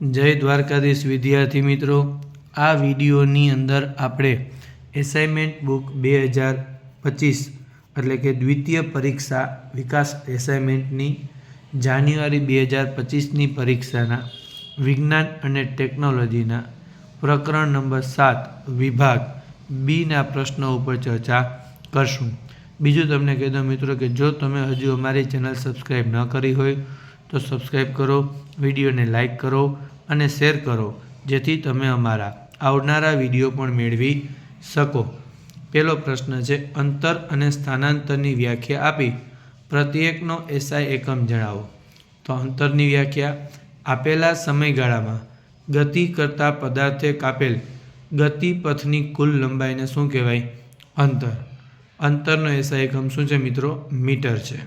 જય દ્વારકાધીશ વિદ્યાર્થી મિત્રો. આ વિડીયોની અંદર આપણે એસાઇનમેન્ટ બુક બે હજાર પચીસ એટલે કે દ્વિતીય પરીક્ષા વિકાસ એસાઇનમેન્ટની જાન્યુઆરી બે હજાર પચીસની પરીક્ષાના વિજ્ઞાન અને ટેકનોલોજીના પ્રકરણ નંબર સાત વિભાગ બીના પ્રશ્નો ઉપર ચર્ચા કરશું. બીજું તમને કહી દઉં મિત્રો કે જો તમે હજુ અમારી ચેનલ સબસ્ક્રાઈબ ન કરી હોય તો સબસ્ક્રાઈબ કરો, વિડીયોને લાઈક કરો અને શેર કરો, જેથી તમે અમારા આવનારા વીડિયો પણ મેળવી શકો. પહેલો પ્રશ્ન છે, અંતર અને સ્થાનાંતરની વ્યાખ્યા આપી. પ્રત્યેકનો એસઆઈ એકમ જણાવો. તો અંતરની વ્યાખ્યા, આપેલા સમયગાળામાં ગતિ કરતા પદાર્થે કાપેલ ગતિપથની કુલ લંબાઈને શું કહેવાય? અંતર. અંતરનો એસઆઈ એકમ શું છે મિત્રો? મીટર છે.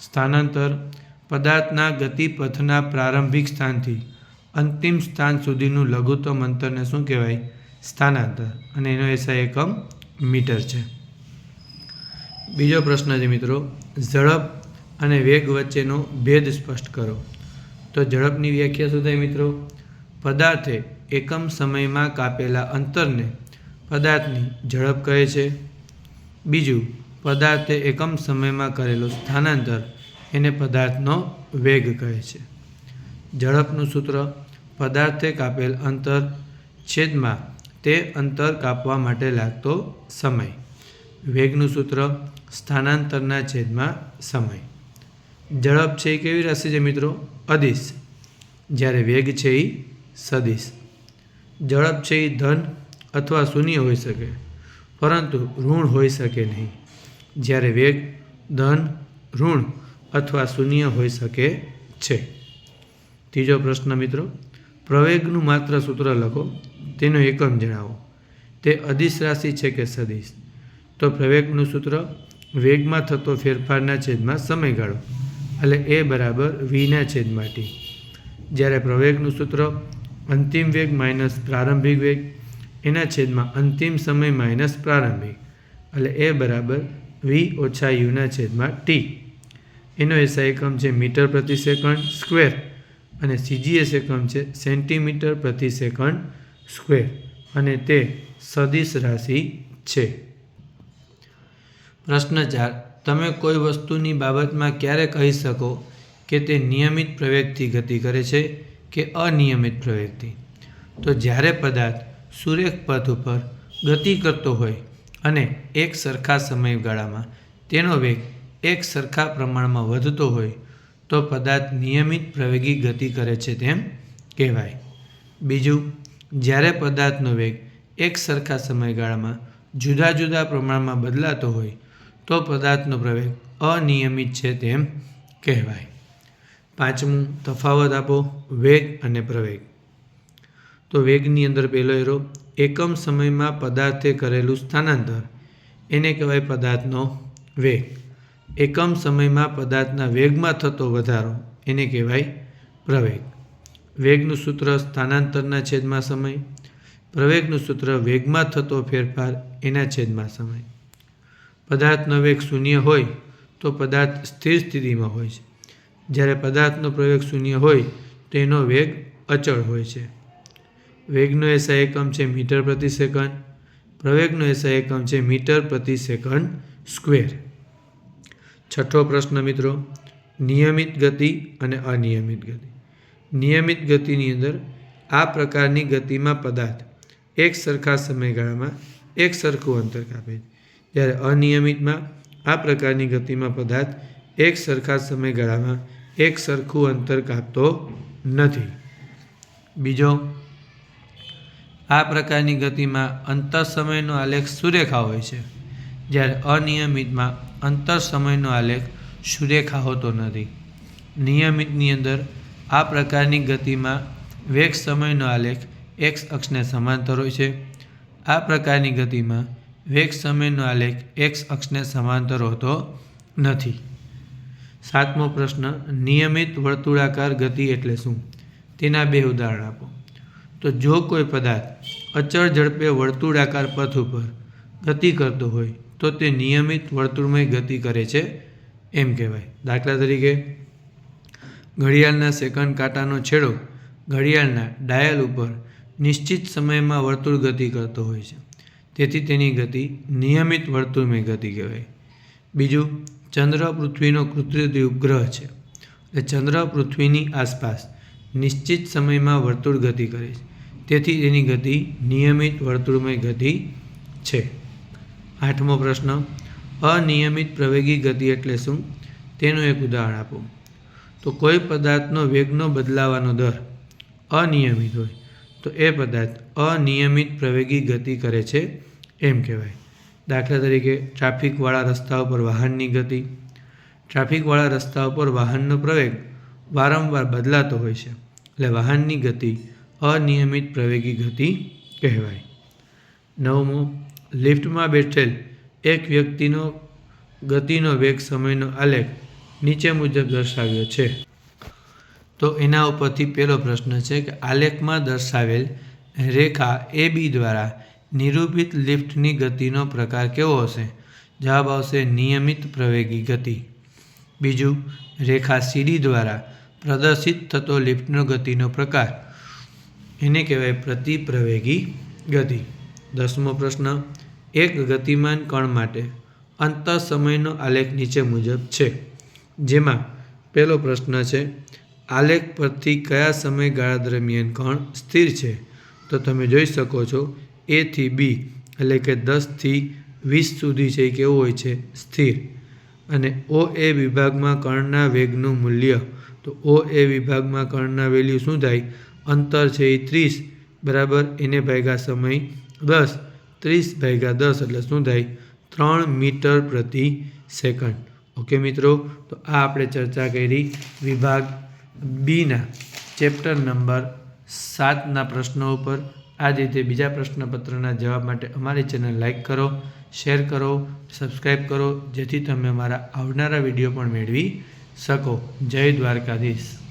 સ્થાનાંતર પદાર્થના ગતિપથના પ્રારંભિક સ્થાનથી અંતિમ સ્થાન સુધીનું લઘુત્તમ અંતરને શું કહેવાય? સ્થાનાંતર. અને એનો એસઆઈ એકમ મીટર છે. બીજો પ્રશ્ન છે મિત્રો, ઝડપ અને વેગ વચ્ચેનો ભેદ સ્પષ્ટ કરો. તો ઝડપની વ્યાખ્યા શું થાય મિત્રો? પદાર્થે એકમ સમયમાં કાપેલા અંતરને પદાર્થની ઝડપ કહે છે. બીજું, પદાર્થે એકમ સમયમાં કરેલું સ્થાનાંતર એને પદાર્થનો વેગ કહે છે. ઝડપનું સૂત્ર, પદાર્થે કાપેલ અંતર છેદમાં તે અંતર કાપવા માટે લાગતો સમય. વેગનું સૂત્ર, સ્થાનાંતરના છેદમાં સમય. ઝડપ છે એ કેવી રાશિ છે મિત્રો? અદિશ. જ્યારે વેગ છે એ સદિશ. ઝડપ છે એ ધન અથવા શૂન્ય હોઈ શકે, પરંતુ ઋણ હોઈ શકે નહીં. જ્યારે વેગ, ધન, ઋણ અથવા શૂન્ય હોઈ શકે છે. ત્રીજો પ્રશ્ન મિત્રો, પ્રવેગનું માત્ર સૂત્ર લખો, તેનો એકમ જણાવો. તે અદિશ રાશિ છે કે સદિશ? તો પ્રવેગનું સૂત્ર, વેગમાં થતો ફેરફારના છેદમાં સમયગાળો, એટલે એ બરાબર વીના છેદમાં ટી. જ્યારે પ્રવેગનું સૂત્ર, અંતિમ વેગ માઇનસ પ્રારંભિક વેગ, એના છેદમાં અંતિમ સમય માઇનસ પ્રારંભિક, એટલે એ બરાબર વી ઓછા યુના છેદમાં ટી. એનો એસઆઈ એકમ છે મીટર પ્રતિ સેકન્ડ સ્ક્વેર અને સીજીએસ એકમ છે સેન્ટીમીટર પ્રતિ સેકન્ડ સ્ક્વેર અને તે સદિશ રાશિ છે. પ્રશ્ન ચાર, તમે કોઈ વસ્તુની બાબતમાં ક્યારે કહી શકો કે તે નિયમિત પ્રવેગથી ગતિ કરે છે કે અનિયમિત પ્રવેગથી તો જ્યારે પદાર્થ સુરેખ પથ ઉપર ગતિ કરતો હોય અને એક સરખા સમયગાળામાં તેનો વેગ એક સરખા પ્રમાણમાં વધતો હોય તો પદાર્થ નિયમિત પ્રવેગી ગતિ કરે છે તેમ કહેવાય. બીજું, જ્યારે પદાર્થનો વેગ એક સરખા સમયગાળામાં જુદા જુદા પ્રમાણમાં બદલાતો હોય તો પદાર્થનો પ્રવેગ અનિયમિત છે તેમ કહેવાય. પાંચમું, તફાવત આપો, વેગ અને પ્રવેગ. તો વેગની અંદર પહેલો એરો, એકમ સમયમાં પદાર્થે કરેલું સ્થાનાંતર. એને કહેવાય પદાર્થનો વેગ. એકમ સમયમાં પદાર્થના વેગમાં થતો વધારો એને કહેવાય પ્રવેગ. વેગનું સૂત્ર સ્થાનાંતરના છેદમાં સમય, પ્રવેગનું સૂત્ર વેગમાં થતો ફેરફાર એના છેદમાં સમય. પદાર્થનો વેગ શૂન્ય હોય તો પદાર્થ સ્થિર સ્થિતિમાં હોય છે. જ્યારે પદાર્થનો પ્રવેગ શૂન્ય હોય તો એનો વેગ અચળ હોય છે. વેગનો એસા એકમ છે મીટર પ્રતિ સેકન્ડ, પ્રવેગનો એસા એકમ છે મીટર પ્રતિ સેકન્ડ સ્ક્વેર. છઠ્ઠો પ્રશ્ન મિત્રો, નિયમિત ગતિ અને અનિયમિત ગતિ. નિયમિત ગતિની અંદર આ પ્રકારની ગતિમાં પદાર્થ એક સરખા સમયગાળામાં એક સરખું અંતર કાપે છે. જ્યારે અનિયમિતમાં આ પ્રકારની ગતિમાં પદાર્થ એક સરખા સમયગાળામાં એક સરખું અંતર કાપતો નથી. બીજો, આ પ્રકારની ગતિમાં અંતર સમયનો આલેખ સુરેખા હોય છે. જ્યારે અનિયમિતમાં અંતર સમયનો આલેખ સુરેખા હોતો નથી. નિયમિતની અંદર આ પ્રકારની ગતિમાં વેગ સમયનો આલેખ એક્સ અક્ષને સમાંતર હોય છે. આ પ્રકારની ગતિમાં વેગ સમયનો આલેખ એક્સ અક્ષને સમાંતર હોતો નથી. સાતમો પ્રશ્ન, નિયમિત વર્તુળાકાર ગતિ એટલે શું? તેના બે ઉદાહરણ આપો. તો જો કોઈ પદાર્થ અચળ ઝડપે વર્તુળાકાર પથ ઉપર ગતિ કરતો હોય તો તે નિયમિત વર્તુળમય ગતિ કરે છે, એમ કહેવાય. દાખલા તરીકે, ઘડિયાળના સેકન્ડ કાંટાનો છેડો ઘડિયાળના ડાયલ ઉપર નિશ્ચિત સમયમાં વર્તુળ ગતિ કરતો હોય છે. તેથી તેની ગતિ નિયમિત વર્તુળમય ગતિ કહેવાય. બીજું, ચંદ્ર પૃથ્વીનો કૃત્રિમ ઉપગ્રહ છે. એટલે ચંદ્ર પૃથ્વીની આસપાસ નિશ્ચિત સમયમાં વર્તુળ ગતિ કરે છે. તેથી તેની ગતિ નિયમિત વર્તુળમય ગતિ છે. આઠમો પ્રશ્ન, અનિયમિત પ્રવેગી ગતિ એટલે શું? તેનું એક ઉદાહરણ આપો. તો કોઈ પદાર્થનો વેગનો બદલાવાનો દર અનિયમિત હોય, તો એ પદાર્થ અનિયમિત પ્રવેગી ગતિ કરે છે એમ કહેવાય. દાખલા તરીકે, ટ્રાફિકવાળા રસ્તા ઉપર વાહનની ગતિ. ટ્રાફિકવાળા રસ્તા ઉપર વાહનનો પ્રવેગ વારંવાર બદલાતો હોય છે, એટલે વાહનની ગતિ અનિયમિત પ્રવેગી ગતિ કહેવાય. નવમો લિફ્ટમાં બેઠેલ એક વ્યક્તિનો ગતિનો વેગ સમયનો આલેખ નીચે મુજબ દર્શાવ્યો છે. તો એના ઉપરથી પહેલો પ્રશ્ન છે કે આલેખમાં દર્શાવેલ રેખા એ બી દ્વારા નિરૂપિત લિફ્ટની ગતિનો પ્રકાર કેવો હશે? જવાબ આવશે નિયમિત પ્રવેગી ગતિ. બીજું, રેખા સીડી દ્વારા પ્રદર્શિત થતો લિફ્ટનો ગતિનો પ્રકાર. એને કહેવાય પ્રતિપ્રવેગી ગતિ. દસમો પ્રશ્ન, એક ગતિમાન કણ માટે અંત સમયનો આલેખ નીચે મુજબ છે. જેમાં પહેલો પ્રશ્ન છે, આલેખ પરથી કયા સમયગાળા દરમિયાન કણ સ્થિર છે? તો તમે જોઈ શકો છો એથી બી એટલે કે દસથી વીસ સુધી છે કેવું હોય છે? સ્થિર. અને ઓ એ વિભાગમાં કણના વેગનું મૂલ્ય. તો ઓ એ વિભાગમાં કણના વેલ્યુ શું થાય? અંતર છે એ ત્રીસ, બરાબર? એને ભાગ્યા સમય દસ, ત્રીસ ભાગ્યા દસ એટલે શું થાય? ત્રણ મીટર પ્રતિ સેકન્ડ. ઓકે મિત્રો? તો આ આપણે ચર્ચા કરી વિભાગ બીના ચેપ્ટર નંબર સાતના પ્રશ્નો ઉપર. આ જ રીતે બીજા પ્રશ્નપત્રના જવાબ માટે અમારી ચેનલ લાઇક કરો, શેર કરો સબસ્ક્રાઈબ કરો, જેથી તમે અમારા આવનારા વીડિયો પણ મેળવી શકો. જય દ્વારકાધીશ.